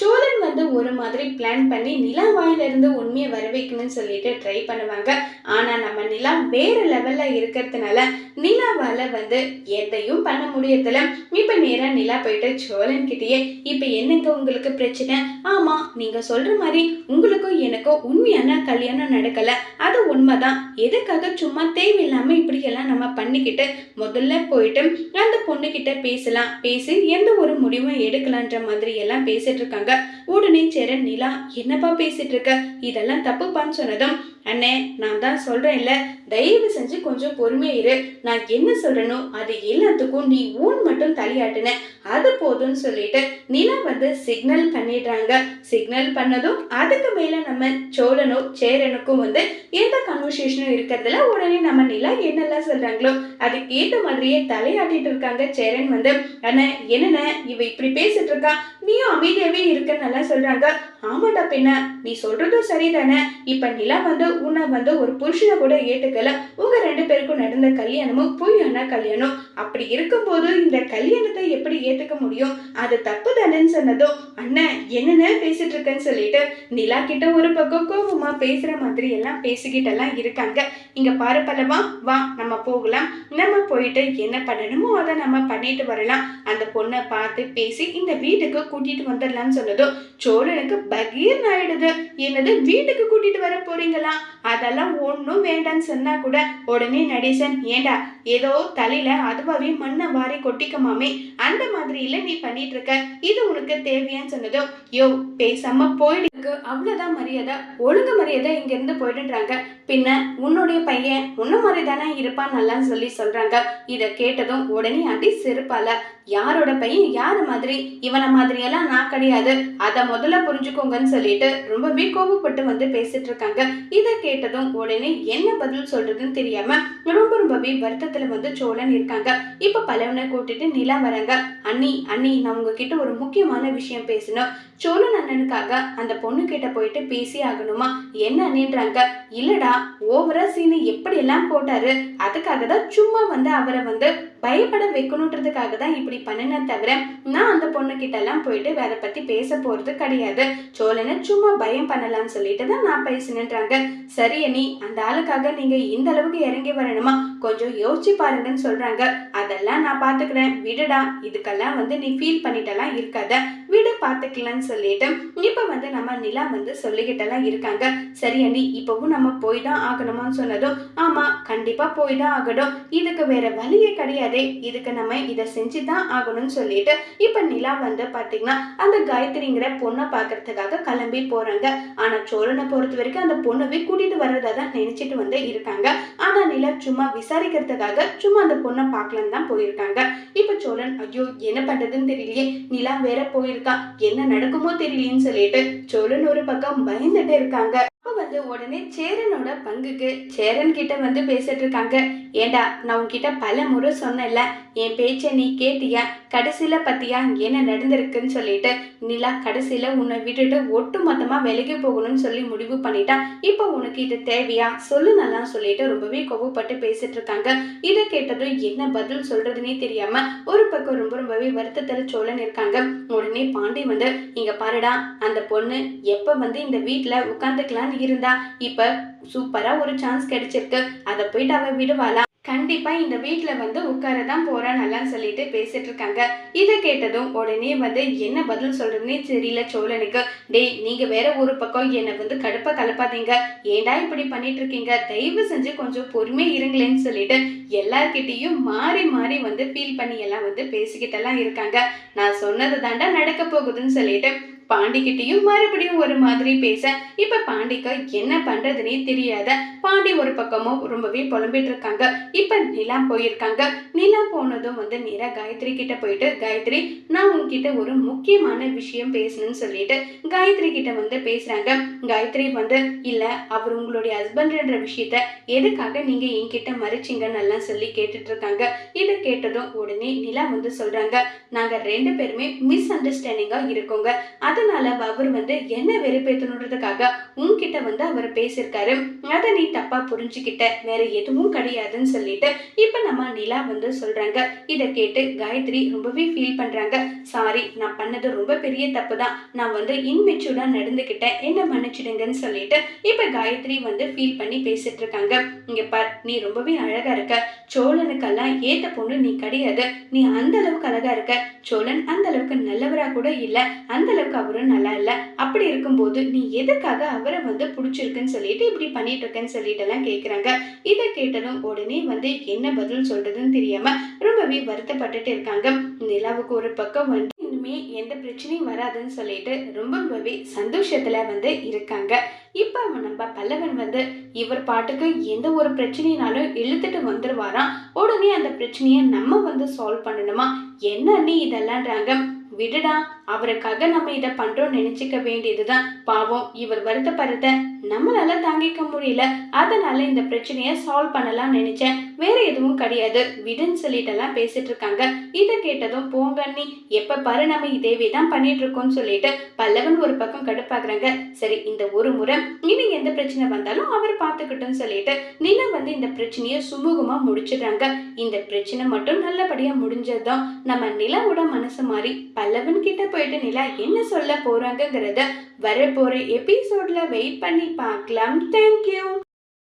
சோழன் வந்து ஒரு மாதிரி பிளான் பண்ணி நிலா வாயிலிருந்து உண்மையை வர வைக்கணும்னு சொல்லிட்டு ட்ரை பண்ணுவாங்க. ஆனால் நம்ம நிலா வேறு லெவலில் இருக்கிறதுனால நிலாவால் வந்து எதையும் பண்ண முடியறதில்ல. இப்போ நேராக நிலா போயிட்டு சோழன் கிட்டேயே இப்போ என்னங்க உங்களுக்கு பிரச்சனை? ஆமாம் நீங்கள் சொல்கிற மாதிரி உங்களுக்கும் எனக்கும் உண்மையான கல்யாணம் நடக்கலை. அது உண்மைதான். எதுக்காக சும்மா தேவையில்லாமல் இப்படியெல்லாம் நம்ம பண்ணிக்கிட்டு முதல்ல போயிட்டு அந்த பொண்ணுக்கிட்ட பேசலாம். பேசி எந்த ஒரு முடிவும் எடுக்கலான்ற மாதிரி எல்லாம் பேசிட்டு இருக்காங்க. உடனே சேரன் நிலா என்னப்பா பேசிட்டு இருக்க? இதெல்லாம் தப்புப்பான்னு சொன்னதும் அண்ணே நான் தான் சொல்றேன்ல தயவு செஞ்சு கொஞ்சம் பொறுமையாக இரு. நான் என்ன சொல்கிறேனோ அது எல்லாத்துக்கும் நீ ஊன் மட்டும் தலையாட்டுன. அது போதும்னு சொல்லிட்டு நிலா வந்து சிக்னல் பண்ணிடுறாங்க. சிக்னல் பண்ணதும் அதுக்கு மேல நம்ம சோழனோ சேரனுக்கும் வந்து எந்த கன்வர்சேஷனும் இருக்கிறதுல உடனே நம்ம நிலா என்னெல்லாம் சொல்றாங்களோ அதுக்கு ஏத்த மாதிரியே தலையாட்டிட்டு இருக்காங்க சேரன் வந்து. அண்ணா என்னண்ணே இவ இப்படி பேசிட்டு இருக்கா? நீயும் அமைதியாவே இருக்கன்னு சொல்றாங்க. ஆமாடா பின்ன நீ சொல்றதும் சரிதானே? இப்ப நிலா வந்து உன்னை வந்து ஒரு புருஷனை கூட ஏத்துக்கல. உங்க ரெண்டு பேருக்கும் நடந்த கல்யாணமும் பொய்யான கல்யாணம். அப்படி இருக்கும்போது இந்த கல்யாணத்தை எப்படி ஏத்துக்க முடியும்? அது தப்பு தானேன்னு சொன்னதும் அண்ணன் என்னென்ன பேசிட்டு இருக்கேன்னு சொல்லிட்டு நிலா கிட்ட ஒரு பக்கம் கோபமா பேசுற மாதிரி எல்லாம் பேசிக்கிட்டு எல்லாம் இருக்காங்க. இங்க பாரு பல்லவா வா நம்ம போகலாம். நம்ம போயிட்டு என்ன பண்ணணுமோ அதை நம்ம பண்ணிட்டு வரலாம். அந்த பொண்ணை பார்த்து பேசி இந்த வீட்டுக்கு கூட்டிட்டு வந்துடலாம்னு சொன்னதும் சோழனுக்கு பகீர் ஆயிடுது. என்னது வீட்டுக்கு கூட்டிட்டு வர போறீங்களா? அதெல்லாம் ஒன்றும் வேண்டாம்னு சொன்னா கூட உடனே நடேசன் ஏண்டா ஏதோ தலையில அதுவாவே மண்ணை வாரி கொட்டிக்கமாமே அந்த மாதிரி இல்ல நீ பண்ணிட்டு இருக்க. இது உனக்கு தேவையான்னு சொன்னதும் யோ பேசாம போயிடுக்கு அவ்வளவுதான் மரியாதை? ஒழுங்கு மரியாதை இங்கேருந்து போயிடுறாங்க பின்ன உன்னுடைய பையன் உன்ன மாதிரி தானே இருப்பான் நல்லா சொல்லி சொல்றாங்க. இதை கேட்டதும் உடனே அடி செருப்பால. யாரோட பையன்? யார் மாதிரி? இவனை மாதிரியெல்லாம் நான் கிடையாது. அதை முதல்ல புரிஞ்சுக்கோங்கன்னு சொல்லிட்டு ரொம்பவே கோபப்பட்டு வந்து பேசிட்டு இருக்காங்க இதை கேட்டதும் உடனே என்ன பதில் சொல்றதுன்னு தெரியாம ரொம்ப ரொம்பவே வருத்தத்துல வந்து சோழன் இருக்காங்க. இப்ப பலவனை கூட்டிட்டு நிலா வராங்க. அண்ணி அண்ணி நான் உங்ககிட்ட ஒரு முக்கியமான விஷயம் பேசணும். சோழன் அண்ணனுக்காக அந்த பொண்ணு கிட்ட போயிட்டு பேசி ஆகணுமா? என்ன அண்ணின்றாங்க? இல்லடா ஓவரா சீனு எப்படி எல்லாம் போட்டாரு? அதுக்காக தான் சும்மா வந்து அவரை வந்து பயப்பட வைக்கணுன்றதுக்காக தான் இப்படி பண்ணின தவிர நான் அந்த பொண்ணு கிட்ட எல்லாம் போயிட்டு வேற பத்தி பேச போறது கிடையாது. சோழனை சும்மா பயம் பண்ணலாம்னு சொல்லிட்டு தான் நான் பேசினேன்றாங்க. சரி அண்ணி அந்த ஆளுக்காக நீங்க இந்த அளவுக்கு இறங்கி வரணுமா? கொஞ்சம் யோசிச்சு பாருங்கன்னு சொல்றாங்க. அதெல்லாம் நான் பாத்துக்கிறேன். விடுடா இதுக்கெல்லாம் வந்து நீ ஃபீல் பண்ணிட்டெல்லாம் இருக்காத. விடு பாத்துக்கலாம்னு சொல்லிட்டு இப்ப வந்து நம்ம நிலா வந்து சொல்லிக்கிட்டெல்லாம் இருக்காங்க. சரி அண்டி இப்பவும் நம்ம போய் தான் ஆகணுமான்னு சொன்னதும் ஆமா கண்டிப்பா போய் தான் ஆகணும். இதுக்கு வேற வழியே கிடையாதே. இதுக்கு நம்ம இதை செஞ்சு தான் ஆகணும்னு சொல்லிட்டு இப்ப நிலா வந்து பாத்தீங்கன்னா அந்த காயத்ரிங்கிற பொண்ணை பாக்குறதுக்காக கிளம்பி போறாங்க. ஆனா சோழனை பொறுத்த வரைக்கும் அந்த பொண்ணவே கூட்டிட்டு வர்றதா தான் நினைச்சிட்டு வந்து இருக்காங்க. ஆனா சும்மா விசாரிக்கிறதுக்காக சும்மா அந்த பொண்ணை பார்க்கலாம் தான் போயிருக்காங்க. இப்ப சோழன் ஐயோ என்ன பண்றதுன்னு தெரியலையே. நிலா வேற போயிருக்கா. என்ன நடக்குமோ தெரியலையேன்னு சொல்லிட்டு சோழன் ஒரு பக்கம் பயந்துட்டு இருக்காங்க. அப்போ வந்து உடனே சேரனோட பங்குக்கு சேரன் கிட்ட வந்து பேசிட்டு இருக்காங்க. ஏண்டா நான் உன்கிட்ட பல முறை சொன்னேன்ல என் பேச்சை நீ கேட்டியா? கடைசியில பத்தியா என்ன நடந்திருக்குன்னு சொல்லிட்டு நிலா கடைசியில உன்னை விட்டுட்டு ஒட்டு மொத்தமா விலகி போகணும்னு சொல்லி முடிவு பண்ணிட்டா. இப்போ உனக்கு இது தேவையா? சொல்லு நல்லா சொல்லிட்டு ரொம்பவே கோவப்பட்டு பேசிட்டு இருக்காங்க. இதை கேட்டதும் என்ன பதில் சொல்றதுன்னே தெரியாம ஒரு பக்கம் ரொம்ப ரொம்பவே வருத்தத்துல சோழன் இருக்காங்க. உடனே பாண்டி வந்து இங்க பாருடா அந்த பொண்ணு எப்ப வந்து இந்த வீட்டுல உட்காந்துக்கலான்னு இருந்தா இப்ப சூப்பரா ஒரு சான்ஸ் கிடைச்சிருக்கு. அதை போயிட்டு அவன் விடுவாளா? கண்டிப்பா இந்த வீட்டுல வந்து உட்கார தான் போறா நல்லான்னு சொல்லிட்டு பேசிட்டு இருக்காங்க. இதை கேட்டதும் உடனே வந்து என்ன பதில் சொல்றதுன்னே தெரியல சோழனுக்கு. டேய் நீங்க வேற ஒரு பக்கம் என்னை வந்து கடுப்பா கலப்பாதீங்க. ஏன்டா இப்படி பண்ணிட்டு இருக்கீங்க? தயவு செஞ்சு கொஞ்சம் பொறுமையா இருங்களேன்னு சொல்லிட்டு எல்லார்கிட்டையும் மாறி மாறி வந்து ஃபீல் பண்ணி எல்லாம் வந்து பேசிக்கிட்டெல்லாம் இருக்காங்க. நான் சொன்னது தாண்டா நடக்க போகுதுன்னு சொல்லிட்டு பாண்டிக்கிட்டையும் மறுபடியும் ஒரு மாதிரி பேச இப்ப பாண்டிக்கு என்ன பண்றதுனே தெரியாத பாண்டி ஒரு பக்கமும் ரொம்பவே புலம்பிட்டு இருக்காங்க இப்ப நிலா போயிருக்காங்க. நிலா போனதும் வந்து நேரா காயத்ரி கிட்ட போயிட்டு காயத்ரி நான் உன்கிட்ட ஒரு முக்கியமான விஷயம் பேசணும்னு சொல்லிட்டு காயத்ரி கிட்ட வந்து பேசுறாங்க. காயத்ரி வந்து இல்ல அவர் உங்களுடைய ஹஸ்பண்ட்ன்ற விஷயத்த எதுக்காக நீங்க என்கிட்ட மறைச்சிங்கன்னு எல்லாம் சொல்லி கேட்டுட்டு இருக்காங்க இதை கேட்டதும் உடனே நிலா வந்து சொல்றாங்க நாங்க ரெண்டு பேருமே மிஸ் அண்டர்ஸ்டாண்டிங்கா இருக்கோங்க அதனால அவர் வந்து என்ன வெறுப்பேற்றணுன்றதுக்காக உன்கிட்ட வந்து அவர் பேசியிருக்காரு. அதை நீ தப்பா புரிஞ்சுக்கிட்ட. வேற எதுவும் கிடையாதுன்னு சொல்லிட்டு இப்ப நம்ம நிலா வந்து சொல்றாங்க. இதை கேட்டு காயத்ரி ரொம்பவே ஃபீல் பண்றாங்க. சாரி நான் பண்ணது ரொம்ப பெரிய தப்பு தான். நான் வந்து இன்மெச்சூர்டா நடந்துக்கிட்டேன். என்ன மன்னிச்சிடுங்கன்னு சொல்லிட்டு இப்ப காயத்ரி வந்து ஃபீல் பண்ணி பேசிட்டு இருக்காங்க இங்க பார் நீ ரொம்பவே அழகா இருக்க. சோழனுக்கெல்லாம் ஏத்த பொண்ணு நீ கிடையாது. நீ அந்த அளவுக்கு அழகா இருக்க. சோழன் அந்த அளவுக்கு நல்லவரா கூட இல்ல. அந்த அளவுக்கு அவரும் நல்லா இல்லை. அப்படி இருக்கும்போது நீ எதுக்காக அவரை வந்து பிடிச்சிருக்குன்னு சொல்லிட்டு இப்படி பண்ணிட்டு இருக்கேன்னு சொல்லிட்டு எல்லாம் கேட்குறாங்க இதை கேட்டதும் உடனே வந்து என்ன பதில் சொல்றதுன்னு தெரியாம ரொம்பவே வருத்தப்பட்டுட்டு இருக்காங்க. நிலாவுக்கு ஒரு பக்கம் வந்து இனிமே எந்த பிரச்சனையும் வராதுன்னு சொல்லிட்டு ரொம்ப ரொம்பவே சந்தோஷத்துல வந்து இருக்காங்க. இப்போ நம்ம பல்லவன் வந்து இவர் பாட்டுக்கு எந்த ஒரு பிரச்சனைனாலும் இழுத்துட்டு வந்துருவாராம். உடனே அந்த பிரச்சனையை நம்ம வந்து சால்வ் பண்ணணுமா? என்ன நீ இதெல்லாம்ன்றாங்க. விடுடா அவருக்காக நம்ம இதை பண்றோம் நினைச்சுக்க வேண்டியதுதான். பாவம் இவர் வருத்தப்படுறத நம்மளால தாங்கிக்க முடியல. அதனால இந்த பிரச்சனையை சால்வ் பண்ணலாம் நினைச்சேன். வேற எதுவும் கிடையாது. விடுன்னு சொல்லிட்டு எல்லாம் பேசிட்டு இருக்காங்க. இதை கேட்டதும் போங்க நீ எப்ப பாரு நம்ம இதேவே தான் பண்ணிட்டு இருக்கோம்னு சொல்லிட்டு பல்லவன் ஒரு பக்கம் கடுப்பாக்குறாங்க. சரி இந்த ஒரு முறை இனி எந்த பிரச்சனை வந்தாலும் அவர் பார்த்துக்கிட்டோம்னு சொல்லிட்டு நிலா வந்து இந்த பிரச்சனையை சுமூகமா முடிச்சிடுறாங்க. இந்த பிரச்சனை மட்டும் நல்லபடியா முடிஞ்சதும் நம்ம நிலாவோட மனசு மாறி பல்லவன் கிட்ட போயிட்டு நிலா என்ன சொல்ல போறாங்கங்கிறத வரப்போற எபிசோட்ல வெயிட் பண்ணி பார்க்கலாம். தேங்க்யூ